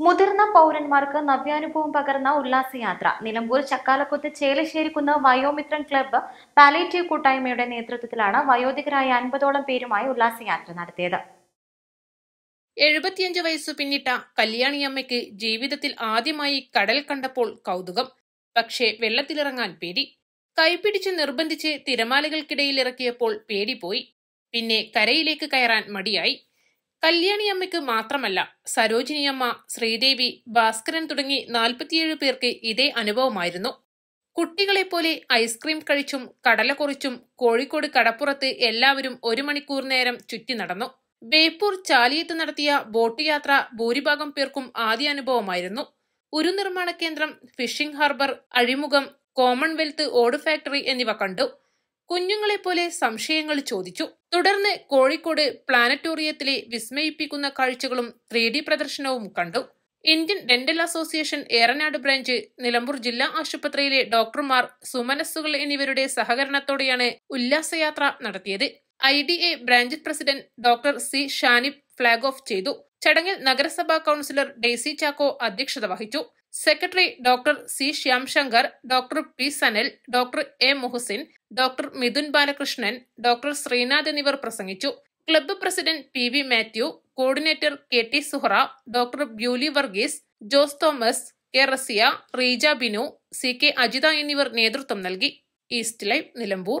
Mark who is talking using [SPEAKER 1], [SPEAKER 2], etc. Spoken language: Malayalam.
[SPEAKER 1] മുതിർന്ന പൗരന്മാർക്ക് നവ്യാനുഭവം പകർന്ന ഉല്ലാസയാത്ര. നിലമ്പൂർ ചക്കാലക്കുത്ത് ചേലശ്ശേരിക്കുന്ന് വയോമിത്രൻ ക്ലബ്ബ് പാലേറ്റീവ് കൂട്ടായ്മയുടെ നേതൃത്വത്തിലാണ് വയോധികരായ അൻപതോളം പേരുമായി ഉല്ലാസയാത്ര നടത്തിയത്.
[SPEAKER 2] എഴുപത്തിയഞ്ച് വയസ്സു പിന്നിട്ട കല്യാണിയമ്മയ്ക്ക് ജീവിതത്തിൽ ആദ്യമായി കടൽ കണ്ടപ്പോൾ കൗതുകം. പക്ഷേ വെള്ളത്തിലിറങ്ങാൻ പേടി. കൈപിടിച്ച് നിർബന്ധിച്ച് തിരമാലകൾക്കിടയിൽ ഇറക്കിയപ്പോൾ പേടി പോയി പിന്നെ കരയിലേക്ക് കയറാൻ മടിയായി. കല്യാണിയമ്മയ്ക്ക് മാത്രമല്ല സരോജിനിയമ്മ ശ്രീദേവി ഭാസ്കരൻ തുടങ്ങി നാൽപ്പത്തിയേഴ് പേർക്ക് ഇതേ അനുഭവമായിരുന്നു. കുട്ടികളെപ്പോലെ ഐസ്ക്രീം കഴിച്ചും കടല കുറിച്ചും കോഴിക്കോട് കടപ്പുറത്ത് എല്ലാവരും ഒരു മണിക്കൂർ നേരം ചുറ്റി നടന്നു. ബേപ്പൂർ ചാലിയത്ത് നടത്തിയ ബോട്ട് യാത്ര ഭൂരിഭാഗം പേർക്കും ആദ്യ അനുഭവമായിരുന്നു. ഒരു നിർമ്മാണ കേന്ദ്രം ഫിഷിംഗ് ഹാർബർ അഴിമുഖം കോമൺവെൽത്ത് ഓട് ഫാക്ടറി എന്നിവ കണ്ടു. കുഞ്ഞുങ്ങളെപ്പോലെ സംശയങ്ങൾ ചോദിച്ചു. തുടർന്ന് കോഴിക്കോട് പ്ലാനറ്റോറിയത്തിലെ വിസ്മയിപ്പിക്കുന്ന കാഴ്ചകളും ത്രീ ഡി പ്രദർശനവും കണ്ടു. Indian dental association Eranad branch Nilambur ജില്ലാ ആശുപത്രിയിലെ ഡോക്ടർമാർ സുമനസ്സുകൾ എന്നിവരുടെ സഹകരണത്തോടെയാണ് ഉല്ലാസയാത്ര നടത്തിയത്. I D A branch president doctor C Shanib flag off ചെയ്തു. ചടങ്ങിൽ നഗരസഭാ കൌൺസിലർ ഡെയ്സി ചാക്കോ അധ്യക്ഷത വഹിച്ചു. Secretary doctor C Shyamshankar doctor P Sanal doctor A Muhasin doctor Mithun Balakrishnan doctor Sreenath എന്നിവർ പ്രസംഗിച്ചു. Club president P V Mathew coordinator K T Suhara doctor Beuly Varghese Jose Thomas K Rasiya Reeja Binu C K Ajitha എന്നിവർ നേതൃത്വം നൽകി. East live Nilambur.